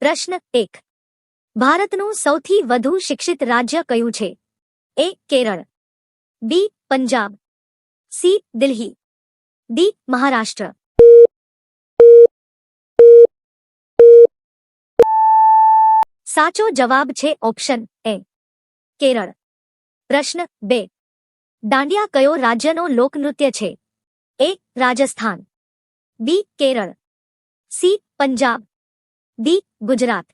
પ્રશ્ન એક. ભારતનું સૌથી વધુ શિક્ષિત રાજ્ય કયું છે? A Kerala. B Punjab. C Delhi. D Maharashtra. સાચો જવાબ છે ઓપ્શન એ. કેરળ. પ્રશ્ન બે. દાંડિયા કયો રાજ્યનો લોકનૃત્ય છે? A Rajasthan. B Kerala. C Punjab. D Gujarat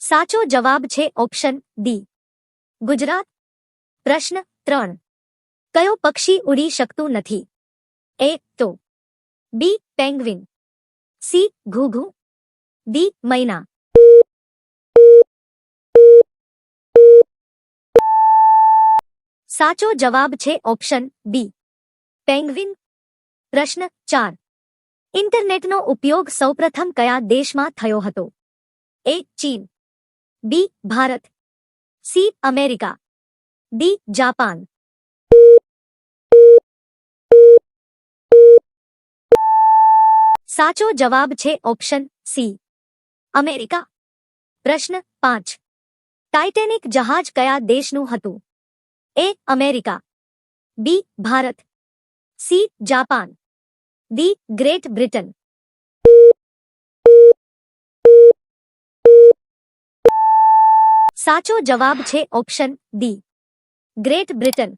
સાચો જવાબ છે ઓપ્શન ડી ગુજરાત પ્રશ્ન ત્રણ કયો પક્ષી ઉડી શકતું નથી એ તો બી પેંગ્વિન સી ઘુઘુ ડી મૈના સાચો જવાબ છે ઓપ્શન બી પેંગ્વિન પ્રશ્ન ચાર. ઇન્ટરનેટનો ઉપયોગ સૌપ્રથમ કયા દેશમાં થયો હતો? એ ચીન. B Bharat. C America. D Japan. સાચો જવાબ છે ઓપ્શન સી અમેરિકા. પ્રશ્ન પાંચ. ટાઇટેનિક જહાજ કયા દેશનું હતું? A America. B Bharat. C Japan. D Great Britain સાચો જવાબ છે ઓપ્શન ડી. Great Britain.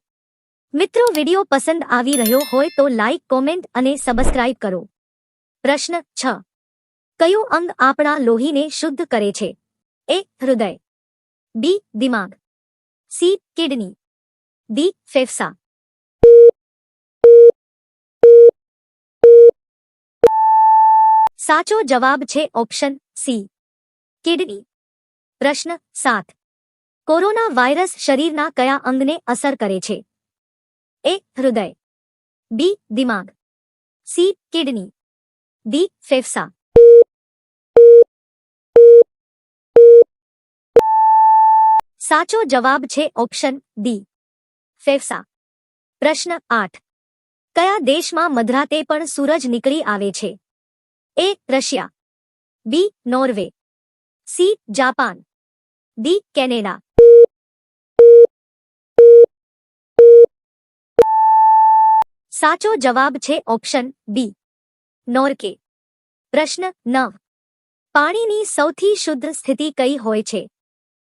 મિત્રો, વિડિયો પસંદ આવી રહ્યો હોય તો લાઇક કોમેન્ટ અને સબસ્ક્રાઇબ કરો. પ્રશ્ન છ. કયું અંગ આપણા લોહીને શુદ્ધ કરે છે? એ, હૃદય. બી, દિમાગ. C, kidney. ડી, ફેફસા. સાચો જવાબ છે ઓપ્શન સી. કિડની. પ્રશ્ન સાત. કોરોના વાયરસ શરીરના કયા અંગને અસર કરે છે? એ, હૃદય. બી, દિમાગ. C, kidney. ડી, ફેફસા. સાચો જવાબ છે ઓપ્શન ડી. ફેફસા. પ્રશ્ન આઠ. કયા દેશમાં મધરાતે પણ સૂરજ નીકળી આવે છે? A Russia B Norway C Japan D Canada સાચો જવાબ છે ઓપ્શન બી નોર્કે. પ્રશ્ન નવ પાણીની સૌથી શુદ્ધ સ્થિતિ કઈ હોય છે?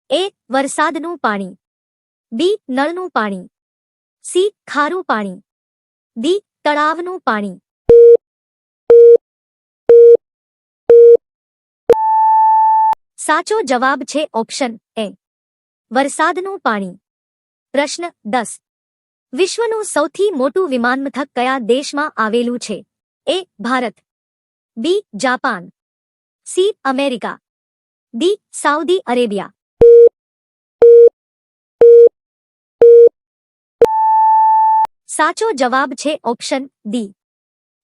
એ વરસાદનું પાણી. બી નળનું પાણી. સી ખારું પાણી. ડી તળાવનું પાણી. સાચો જવાબ છે ઓપ્શન એ. વરસાદનું પાણી. પ્રશ્ન દસ. વિશ્વનું સૌથી મોટું વિમાનમથક કયા દેશમાં આવેલું છે? A, Bharat. B, Japan. C, America. D, Saudi Arabia. સાચો જવાબ છે ઓપ્શન ડી.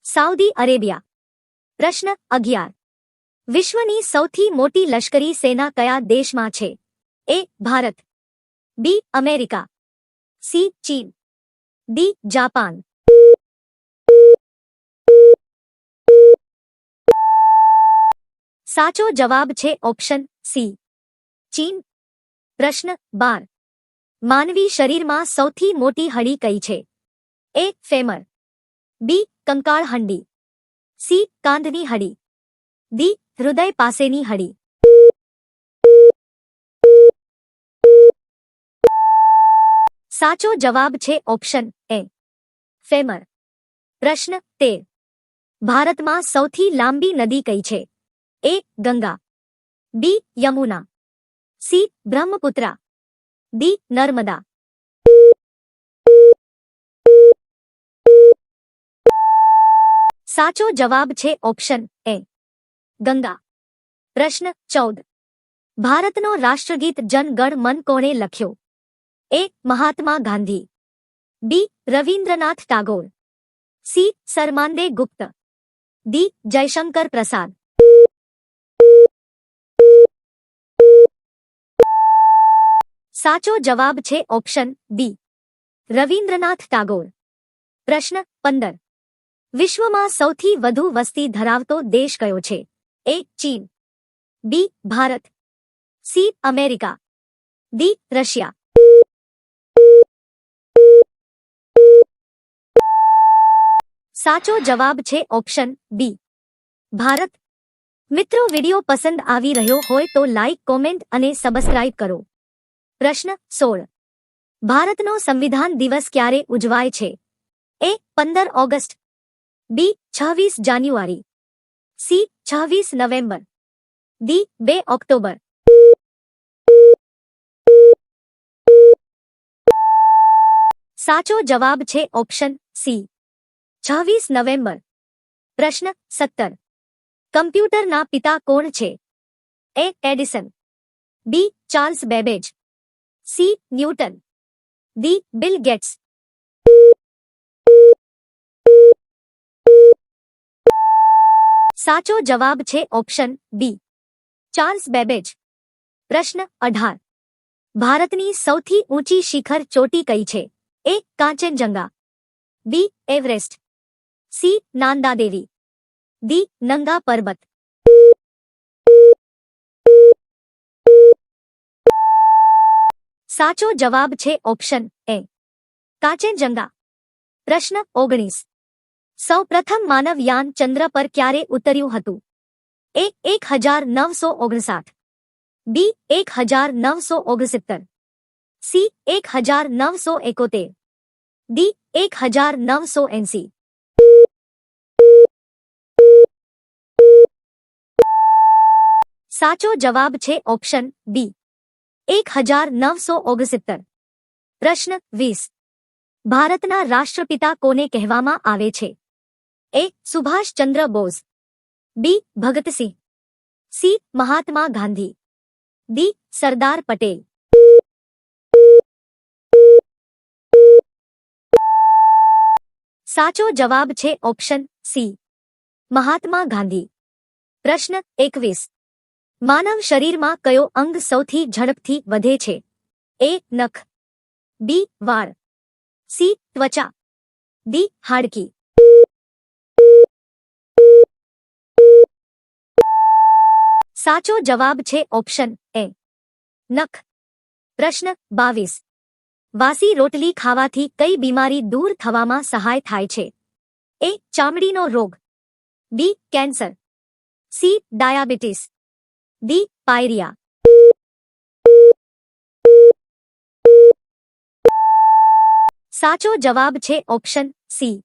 Saudi Arabia. પ્રશ્ન અગિયાર. વિશ્વની સૌથી મોટી લશ્કરી સેના કયા દેશમાં છે? A, Bharat. B, America. C, ચીન. D, Japan. સાચો જવાબ છે ઓપ્શન સી. ચીન. પ્રશ્ન બાર. માનવી શરીરમાં સૌથી મોટી હડી કઈ છે? એ, ફેમર. બી કંકાળ હંડી સી કાંધની હડી ડી હૃદય પાસેની હડી સાચો જવાબ છે ઓપ્શન એ. ફેમર. પ્રશ્ન તે. ભારતમાં સૌથી લાંબી નદી કઈ છે? A Ganga. B Yamuna. C Brahmaputra. D Narmada. સાચો જવાબ છે ઓપ્શન એ. ગંગા. પ્રશ્ન ચૌદ. ભારતનો રાષ્ટ્રગીત જનગણ મન કોણે લખ્યો? A. Mahatma Gandhi. B. Rabindranath Tagore. C. સરમાંદે Gupta. D. Jaishankar પ્રસાદ. સાચો જવાબ છે ઓપ્શન બી. રવિન્દ્રનાથ ટાગોર. પ્રશ્ન પંદર. વિશ્વમાં સૌથી વધુ વસ્તી ધરાવતો દેશ કયો છે? એ ચીન B Bharat C America D Russia સાચો જવાબ છે ઓપ્શન બી ભારત મિત્રો વિડિયો પસંદ આવી રહ્યો હોય તો લાઇક કોમેન્ટ અને સબસ્ક્રાઇબ કરો પ્રશ્ન સોળ ભારતનો સંવિધાન દિવસ ક્યારે ઉજવાય છે એ પંદર ઓગસ્ટ બી છવ્વીસ જાન્યુઆરી સી છવ્વીસ નવેમ્બર ડી બે ઓક્ટોબર સાચો જવાબ છે ઓપ્શન સી છવ્વીસ નવેમ્બર પ્રશ્ન સત્તર કમ્પ્યુટરના પિતા કોણ છે A Edison B Charles Babbage C Newton D Bill Gates સાચો જવાબ છે ઓપ્શન બી ચાર્લ્સ બેબેજ પ્રશ્ન અઢાર ભારતની સૌથી ઊંચી શિખર ચોટી કઈ છે A Kanchenjunga B Everest C Nandadevi D Nanga Parbat સાચો જવાબ છે ઓપ્શન એ કાંચનજંગા પ્રશ્ન ઓગણીસ સૌ પ્રથમ માનવયાન ચંદ્ર પર ક્યારે ઉતર્યું હતું? એ, એક હજાર નવસો ઓગણસાઠ. બી, એક હજાર નવસો ઓગણસિત્તર. સી, એક હજાર નવસો એકોતેર. ડી, એક હજાર નવસો એંસી. સાચો જવાબ છે ઓપ્શન બી. એક હજાર નવસો ઓગણસિત્તર. પ્રશ્ન વીસ. ભારતના રાષ્ટ્રપિતા કોને કહેવામાં આવે છે? A Subhashchandra Bose B Bhagatsingh C Mahatma Gandhi D Sardar Patel સાચો જવાબ છે ઓપ્શન સી મહાત્મા ગાંધી પ્રશ્ન એકવીસ માનવ શરીરમાં કયો અંગ સૌથી ઝડપથી વધે છે એ નખ બી વાળ સી ત્વચા ડી હાડકી સાચો જવાબ છે ઓપ્શન એ. નખ. પ્રશ્ન બાવીસ. વાસી રોટલી ખાવાથી કઈ બીમારી દૂર થવામાં સહાય થાય છે? એ, ચામડીનો રોગ. B, cancer. C, diabetes. D, pyorrhoea. સાચો જવાબ છે ઓપ્શન સી.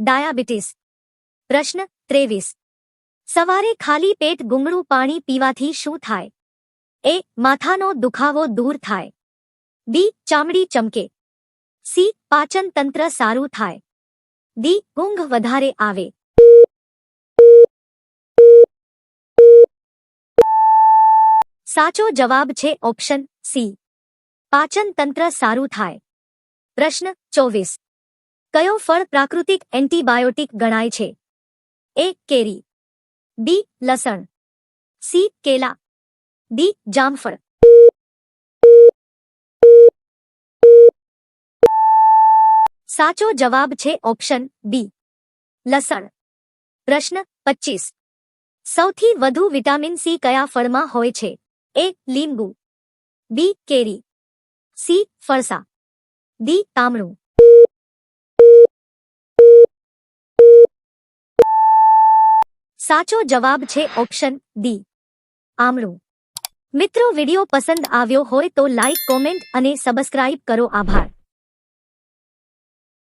ડાયાબિટીસ. પ્રશ્ન ત્રેવીસ. સવારે ખાલી પેટ ગુંગળું પાણી પીવાથી શું થાય? એ, માથાનો દુખાવો દૂર થાય. બી, ચામડી ચમકે. સી, પાચન તંત્ર સારું થાય. ડી, ઊંઘ વધારે આવે. સાચો જવાબ છે ઓપ્શન સી. પાચન તંત્ર સારું થાય. પ્રશ્ન ચોવીસ. કયો ફળ પ્રાકૃતિક એન્ટીબાયોટિક ગણાય છે? એ, કેરી. બી, લસણ. સી, કેલા. ડી, જામફળ. સાચો જવાબ છે ઓપ્શન બી, લસણ. પ્રશ્ન પચીસ. સૌથી વધુ વિટામિન સી કયા ફળમાં હોય છે? એ, લીંબુ. બી, કેરી. સી, ફરસા. ડી તામણું સાચો જવાબ છે ઓપ્શન ડી. આમળું. મિત્રો, વિડિયો પસંદ આવ્યો હોય તો લાઇક કોમેન્ટ અને સબસ્ક્રાઇબ કરો. આભાર.